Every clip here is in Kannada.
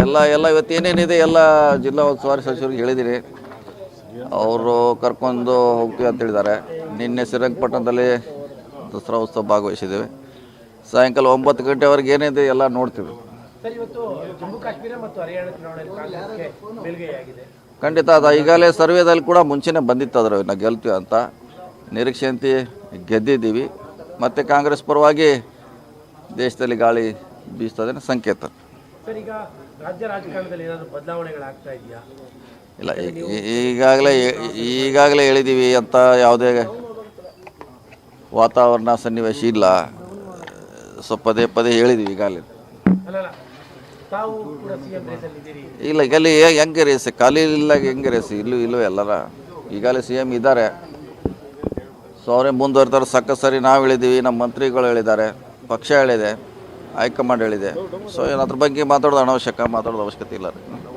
ಎಲ್ಲ ಎಲ್ಲ ಇವತ್ತು ಏನೇನಿದೆ ಎಲ್ಲ ಜಿಲ್ಲಾ ಉಸ್ತುವಾರಿ ಸಚಿವರಿಗೆ ಹೇಳಿದಿರಿ. ಅವರು ಕರ್ಕೊಂಡು ಹೋಗ್ತೀವಿ ಅಂತ ಹೇಳಿದ್ದಾರೆ. ನಿನ್ನೆ ಶ್ರೀರಂಗಪಟ್ಟಣದಲ್ಲಿ ದಸರಾ ಉತ್ಸವ ಭಾಗವಹಿಸಿದ್ದೇವೆ. ಸಾಯಂಕಾಲ ಒಂಬತ್ತು ಗಂಟೆವರೆಗೆ ಏನಿದೆ ಎಲ್ಲ ನೋಡ್ತೀವಿ. ಖಂಡಿತ ಅದ ಈಗಾಗಲೇ ಸರ್ವೇದಲ್ಲಿ ಕೂಡ ಮುಂಚೆನೇ ಬಂದಿತ್ತು ಅದರ ನಾವು ಗೆಲ್ತೀವಿ ಅಂತ. ನಿರೀಕ್ಷೆಯಂತೆ ಗೆದ್ದಿದ್ದೀವಿ. ಮತ್ತು ಕಾಂಗ್ರೆಸ್ ಪರವಾಗಿ ದೇಶದಲ್ಲಿ ಗಾಳಿ ಬೀಸ್ತದೆ ಸಂಕೇತ. ಸರ್ ಈಗ ರಾಜ್ಯ ರಾಜಕಾರಣದಲ್ಲಿ ಏನಾದರೂ ಬದಲಾವಣೆಗಳಾಗ್ತಾ ಇದೆಯಾ? ಇಲ್ಲ ಈಗಾಗಲೇ ಈಗಾಗಲೇ ಹೇಳಿದ್ದೀವಿ ಅಂತ ಯಾವುದೇ ವಾತಾವರಣ ಸನ್ನಿವೇಶ ಇಲ್ಲ. ಸೊ ಪದೇ ಪದೇ ಹೇಳಿದ್ದೀವಿ ಈಗಾಗಲೇ. ಇಲ್ಲ ಈಗ ಅಲ್ಲಿ ಹೆಂಗೆ ರೇಸಿ ಖಾಲಿ ಇಲ್ಲ ಹೆಂಗೆ ರೇಸಿ ಇಲ್ಲೂ ಇಲ್ಲೂ ಎಲ್ಲರ. ಈಗಾಗಲೇ ಸಿ ಎಂ ಇದ್ದಾರೆ. ಸೊ ಅವರೇ ಮುಂದುವರಿತಾರೆ ಸಕ್ಕ ಸರಿ ನಾವು ಹೇಳಿದ್ದೀವಿ ನಮ್ಮ ಮಂತ್ರಿಗಳು ಹೇಳಿದ್ದಾರೆ ಪಕ್ಷ ಹೇಳಿದೆ. ಹೈಕಮಾಂಡ್ ಹೇಳಿದೆ. ಸೊ ಏನು ಅದ್ರ ಬಗ್ಗೆ ಮಾತಾಡೋದು ಅನವಶ್ಯಕ? ಮಾತಾಡೋದು ಅವಶ್ಯಕತೆ ಇಲ್ಲ.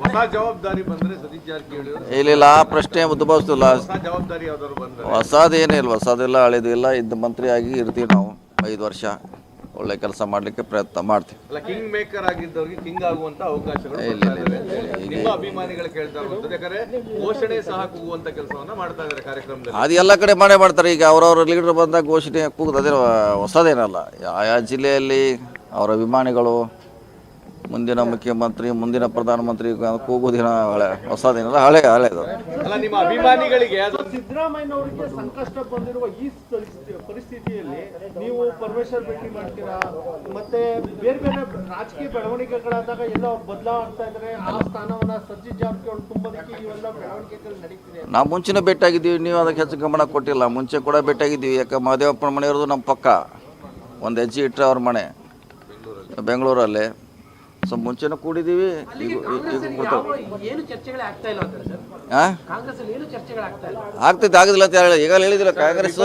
ಹೊಸ ಜವಾಬ್ದಾರಿ ಬಂದ್ರೆ ಸತೀಶ್ ಜಾರಕಿಹೊಳಿ ಇಲ್ಲ ಇಲ್ಲ ಆ ಪ್ರಶ್ನೆ ಉದ್ಭವಿಸ್ತಿಲ್ಲ ಹೊಸ ಜವಾಬ್ದಾರಿ ಯಾವ್ದಾದ್ರು ಬಂದ್ರೆ. ಹೊಸದೇನೇ ಇಲ್ಲ ಹೊಸದಿಲ್ಲ ಹಳೇದು ಇಲ್ಲ. ಇದ್ದ ಮಂತ್ರಿಯಾಗಿ ಇರ್ತೀವಿ ನಾವು ಐದು ವರ್ಷ. ಒಳ್ಳೆ ಕೆಲಸ ಮಾಡಲಿಕ್ಕೆ ಪ್ರಯತ್ನ ಮಾಡ್ತೀವಿ. ಅದು ಎಲ್ಲ ಕಡೆ ಮಾಡೇ ಮಾಡ್ತಾರೆ. ಈಗ ಅವ್ರವ್ರ ಲೀಡರ್ ಬಂದಾಗ ಘೋಷಣೆ ಕೂಗುದು ಅದೇ ಹೊಸದೇನಲ್ಲ. ಯಾವ ಜಿಲ್ಲೆಯಲ್ಲಿ ಅವರ ಅಭಿಮಾನಿಗಳು ಮುಂದಿನ ಮುಖ್ಯಮಂತ್ರಿ ಮುಂದಿನ ಪ್ರಧಾನಮಂತ್ರಿ ಕೂಗುದಿನ ಹಳೆ ಹೊಸದೇನಲ್ಲ ಹಳೆ ಹಳೆ ಅಲ್ಲ ನಿಮ್ಮ ಅಭಿಮಾನಿಗಳಿಗೆ ಅದೊಂದು ಸಿದ್ದರಾಮಯ್ಯನವರಿಗೆ ಸಂಕಷ್ಟ ಬಂದಿರುವ ಈ ಸ್ಥಿತಿ- ಪರಿಸ್ಥಿತಿಯಲ್ಲಿ ನೀವು ಪರಮೇಶ್ವರ್ ಭೇಟಿ ಮಾಡ್ತೀರಾ? ಮತ್ತೆ ಬೇರೆ ಬೇರೆ ರಾಜಕೀಯ ಬೆಳವಣಿಗೆಗಳಾದಾಗ ಎಲ್ಲ ಅವ್ರು ಬದಲಾವ್ ಆಗ್ತಾ ಇದ್ದಾರೆ ಆ ಸ್ಥಾನವನ್ನ ಸಜ್ಜಿತ್ ಜಾರಕಿಹೊಳಿ ತುಂಬೋದಕ್ಕೆ ಇವೆಲ್ಲ ಬೆಳವಣಿಗೆಗಳು ನಡೀತಿದೆ. ನಾವು ಮುಂಚಿನ ಭೇಟಿಯಾಗಿದ್ದೀವಿ ನೀವು ಅದಕ್ಕೆ ಹೆಚ್ಚು ಗಮನ ಕೊಟ್ಟಿಲ್ಲ. ಮುಂಚೆ ಕೂಡ ಭೇಟಿಯಾಗಿದ್ದೀವಿ. ಯಾಕೆ ಮಹದೇವಪ್ಪನ ಮನೆಯವ್ರದ್ದು ನಮ್ಮ ಪಕ್ಕ. ಒಂದು ಹೆಜ್ಜೆ ಇಟ್ಟರೆ ಅವ್ರ ಮನೆ. ಬೆಂಗಳೂರಲ್ಲಿ. ಸೊ ಮುಂಚೆನೂ ಕೂಡಿದ್ದೀವಿ ಈಗ ಏನು ಚರ್ಚೆಗಳೇ ಆಗ್ತಾ ಇಲ್ಲ ಅಂತಾರೆ ಸರ್? ಹಾಂ ಕಾಂಗ್ರೆಸ್ ಅಲ್ಲಿ ಏನು ಚರ್ಚೆಗಳಾಗ್ತಾ ಇಲ್ಲ? ಆಗ್ತೈತೆ ಆಗೋದಿಲ್ಲ ಅಂತ ಹೇಳಿ. ಈಗ ಹೇಳಿದಿಲ್ಲ ಕಾಂಗ್ರೆಸ್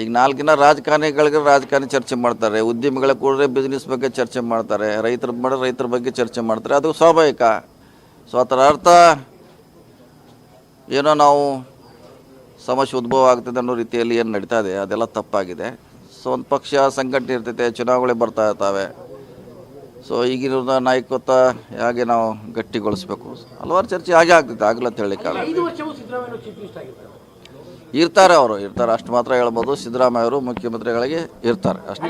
ಈಗ ನಾಲ್ಕಿನ ರಾಜಕಾರಣಿಗಳಿಗೆ ರಾಜಕಾರಣಿ ಚರ್ಚೆ ಮಾಡ್ತಾರೆ. ಉದ್ಯಮಿಗಳ ಕೂಡ್ರೆ ಬಿಸ್ನೆಸ್ ಬಗ್ಗೆ ಚರ್ಚೆ ಮಾಡ್ತಾರೆ. ರೈತರ ಮಾಡಿದ್ರೆ ರೈತರ ಬಗ್ಗೆ ಚರ್ಚೆ ಮಾಡ್ತಾರೆ. ಅದು ಸ್ವಾಭಾವಿಕ. ಸೊ ಅದರ ಅರ್ಥ ಏನೋ ನಾವು ಸಮಸ್ಯೆ ಉದ್ಭವ ಆಗ್ತದೆ ಅನ್ನೋ ರೀತಿಯಲ್ಲಿ ಏನು ನಡೀತಾ ಇದೆ ಅದೆಲ್ಲ ತಪ್ಪಾಗಿದೆ. ಸೊ ಒಂದು ಪಕ್ಷ ಸಂಘಟನೆ ಇರ್ತೈತೆ ಚುನಾವಣೆ ಬರ್ತಾ ಇರ್ತಾವೆ. ಸೊ ಈಗಿನ ನಾಯಕತ್ವ ಹೇಗೆ ನಾವು ಗಟ್ಟಿಗೊಳಿಸ್ಬೇಕು? ಹಲವಾರು ಚರ್ಚೆ ಹಾಗೆ ಆಗ್ತೈತೆ ಆಗಲ್ಲ ಅಂತ ಆಗಿರ್ತಾರೆ. ಇರ್ತಾರೆ ಅವರು ಇರ್ತಾರೆ. ಅಷ್ಟು ಮಾತ್ರ ಹೇಳ್ಬೋದು. ಸಿದ್ದರಾಮಯ್ಯ ಅವರು ಮುಖ್ಯಮಂತ್ರಿಗಳಿಗೆ ಇರ್ತಾರೆ. ಅಷ್ಟೇ.